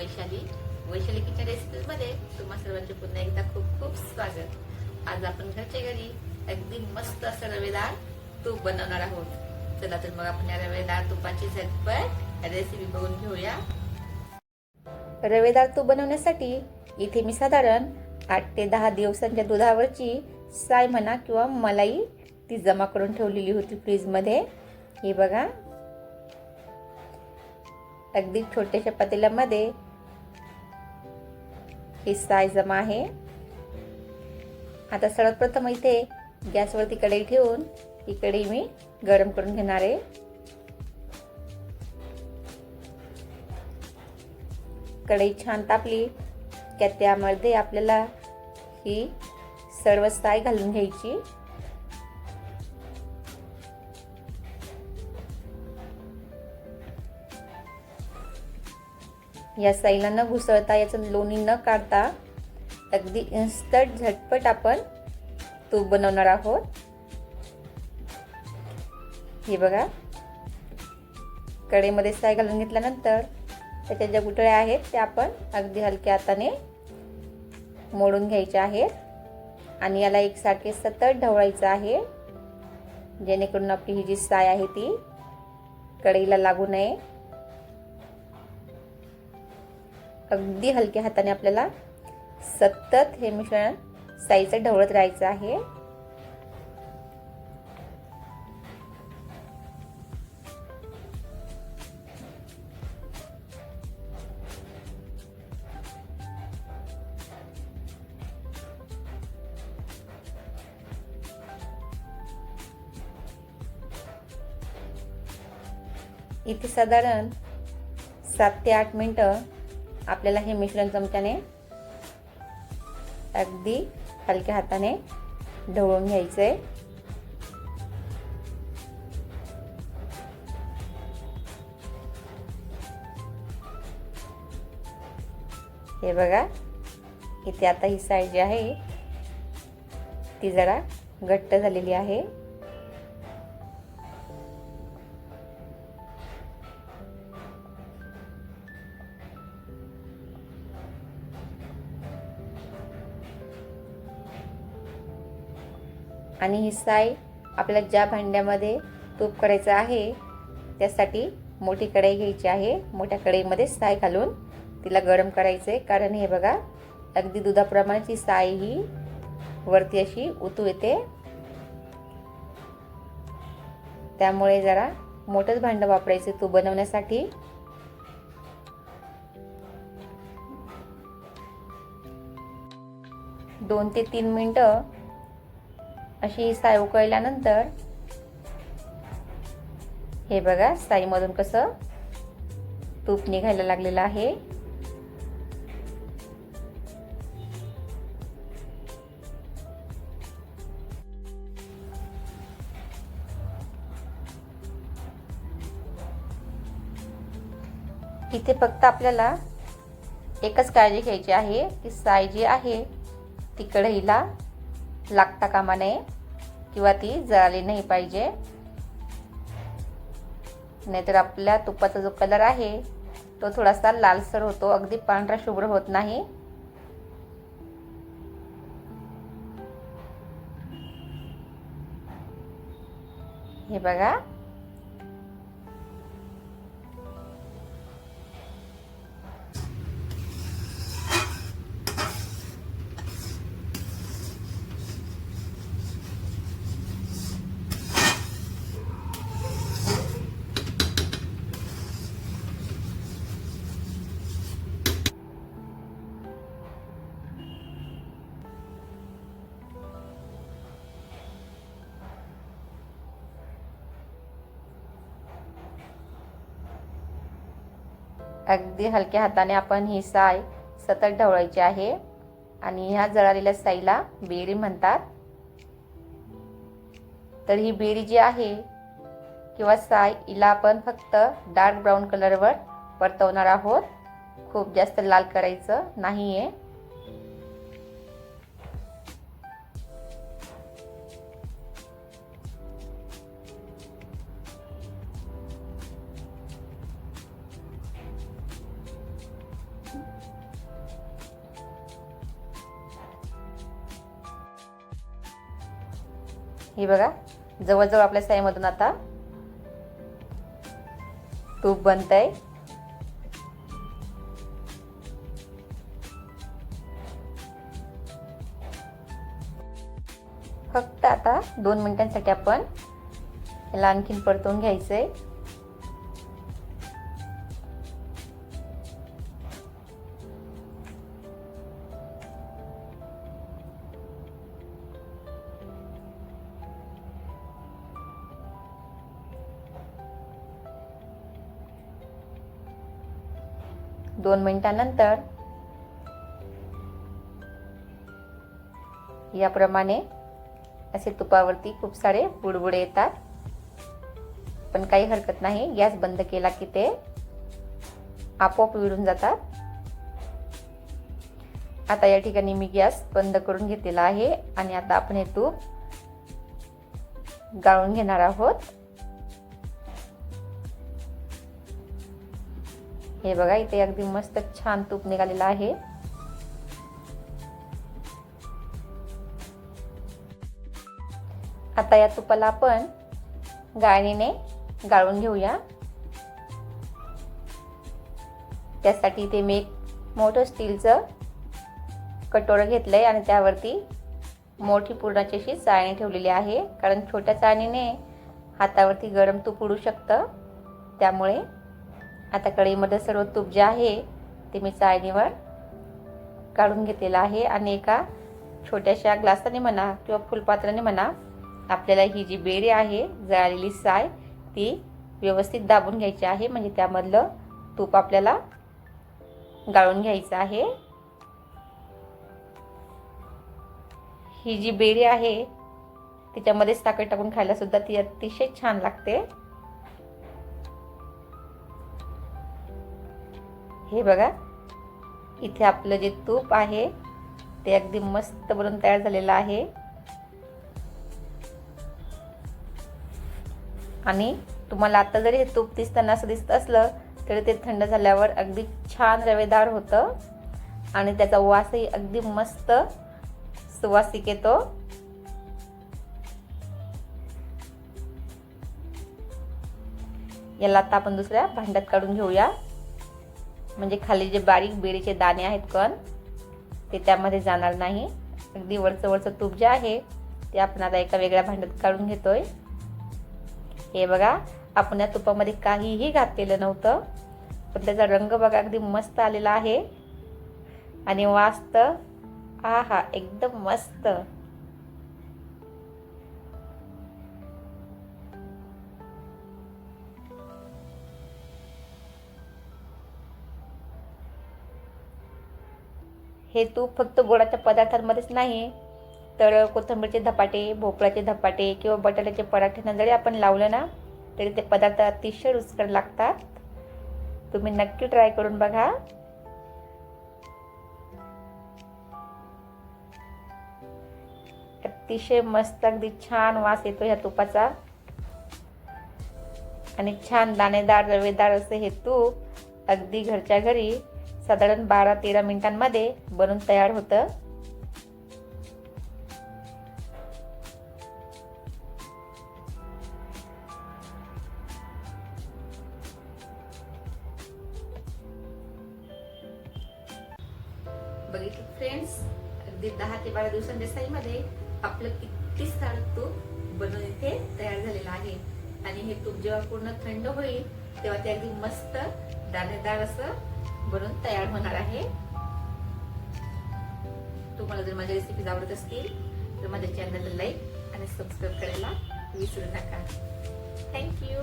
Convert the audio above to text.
Vaishali. Vaishali kitchen रेसिपीमध्ये तुम्हा सर्वांचे पुन्हा एकदा खूप खूप स्वागत. आज आपण घरच्या घरी अगदी मस्त असं रवेदार तूप बनवणार आहोत. चला तर मग आपण या रवेदार तुपाची झटपट रेसिपी बघून घेऊया. रवेदार तूप बनवण्यासाठी इथे मी साधारण आठ ते दहा दिवसांच्या दुधावरची साय म्हणा किंवा मलाई ती जमा करून ठेवलेली होती फ्रीजमध्ये. हे बघा. अगदी छोट्याशा पातेल्यामध्ये ही साय जमा आहे. आता सर्वप्रथम इथे गॅसवरती कढई ठेवून ही कढई मी गरम करून घेणार आहे. कढई छान तापली की त्यामध्ये आपल्याला ही सर्व साय घालून घ्यायची. या साईला न घुसळता याचं लोणी न काढता अगदी इन्स्टंट झटपट आपण तूप बनवणार आहोत. हे बघा. कढईमध्ये साय घालून घेतल्यानंतर त्याच्या ज्या गुठळ्या आहेत त्या आपण अगदी हलक्या हाताने मोडून घ्यायच्या आहेत. आणि याला एकसारखे सतत ढवळायचं आहे. जेणेकरून आपली ही जी साय आहे ती कढईला लागू नये. अगदी हलक्या हाताने आपल्याला सतत हे मिश्रण साईचं ढवळत राहायचं आहे. इथे साधारण सात ते आठ मिनटं आपल्याला हे मिश्रण चमच्याने अगदी हलक्या हाताने ढवळून घ्यायचंय हे बघा इथे आता ही साईड जी आहे ती जरा घट्ट झालेली आहे. आणि ही साय आपल्याला ज्या भांड्यामध्ये तूप करायचं आहे त्यासाठी मोठी कढई घ्यायची आहे. मोठ्या कढईमध्ये साय घालून तिला गरम करायचं आहे कारण हे बघा अगदी दुधाप्रमाणेची साय ही वरती अशी उतू येते. त्यामुळे जरा मोठंच भांडं वापरायचं तूप बनवण्यासाठी. दोन ते तीन मिनटं अशी साय उकळल्यानंतर हे बघा साईमधून कसं तूप निघायला लागलेलं आहे. इथे फक्त आपल्याला एकच काळजी घ्यायची आहे की साय जी आहे ती कढईला लागता कामा नये किंवा ती जळाली नाही पाहिजे. नाहीतर आपल्या तुपाचा जो कलर आहे तो थोडासा लालसर होतो अगदी पांढरा शुभ्र होत नाही. हे बघा अगदी हलक्या हाताने आपण ही साय सतत ढवळायची आहे. आणि ह्या जळालेल्या साईला बेरी म्हणतात. तर ही बेरी जी आहे किंवा साय हिला आपण फक्त डार्क ब्राऊन कलरवर परतवणार आहोत. खूप जास्त लाल करायचं नाही आहे हे बघा जवळजवळ आपल्या साईमधून आता तूप बनत आहे फक्त आता दोन मिनिटांसाठी आपण याला आणखीन परतून घ्यायचं आहे दोन मिनटानंतर. याप्रमाणे असे तुपावरती खूप सारे बुडबुडे येतात. पण काही हरकत नाही गॅस बंद केला की ते आपोआप विडून जातात. आता या ठिकाणी मी गॅस बंद करून घेतलेला आहे आणि आता आपण हे तूप गाळून घेणार आहोत. हे बघा इथे अगदी मस्त छान तूप निघालेलं आहे. आता या तुपाला आपण गाळणीने गाळून घेऊया. त्यासाठी इथे मी एक मोठं स्टीलचं कटोरं घेतलं आहे आणि त्यावरती मोठी पूर्णाची अशी चाळणी ठेवलेली आहे. कारण छोट्या चाळणीने हातावरती गरम तूप उडू शकतं. त्यामुळे आता कढईमध्ये सर्व तूप जे आहे ते मी चाळणीवर काढून घेतलेलं आहे. आणि एका छोट्याशा ग्लासाने म्हणा किंवा फुलपात्राने म्हणा आपल्याला ही जी बेरी आहे जळालेली साय ती व्यवस्थित दाबून घ्यायची आहे. म्हणजे त्यामधलं तूप आपल्याला गाळून घ्यायचं आहे. ही जी बेरी आहे तिच्यामध्येच साखर टाकून खायला सुद्धा ती अतिशय छान लागते. हे बघा. इथे आपलं जे तूप आहे ते अगदी मस्त बनून तयार झालेलं आहे. आणि तुम्हाला आता जरी हे तूप दिसताना असं दिसत असलं तरी ते थंड झाल्यावर अगदी छान रवेदार होतं. आणि त्याचा वासही अगदी मस्त सुवासिक येतो. याला आता आपण दुसऱ्या भांड्यात काढून घेऊया. म्हणजे खाली जे बारीक बेरीचे दाणे आहेत कण ते त्यामध्ये जाणार नाही. अगदी वरचं वरचं तूप जे आहे ते आपण आता एका वेगळ्या भांड्यात काढून घेतोय. हे बघा आपण या तुपामध्ये काहीही घातलेलं नव्हतं पण त्याचा रंग बघा अगदी मस्त आलेला आहे. आणि वास्त आहा हा एकदम मस्त. हे तूप फक्त गोडाच्या पदार्थांमध्येच नाही तर कोथिंबीरचे धपाटे भोपळ्याचे धपाटे किंवा बटाट्याचे पराठ्यांना जरी आपण लावलं ना तरी ते पदार्थ अतिशय रुचकर लागतात. तुम्ही नक्की ट्राय करून बघा. अतिशय मस्त अगदी छान वास येतो ह्या तुपाचा. आणि छान दाणेदार रवेदार असे हे तूप अगदी घरच्या घरी साधारण बारा तेरा मिनिटांमध्ये बनून तयार होतं. बघितलं फ्रेंड्स अगदी दहा ते बारा दिवसांच्या साईमध्ये आपलं किती सारं तूप बनवून इथे तयार झालेलं आहे. आणि हे तूप जेव्हा पूर्ण थंड होईल तेव्हा ते अगदी मस्त दाणेदार असं बनून तयार होणार आहे. तुम्हाला जर माझ्या रेसिपीज आवडत असतील तर माझ्या चॅनलला लाईक आणि सबस्क्राईब करायला विसरू नका. थँक्यू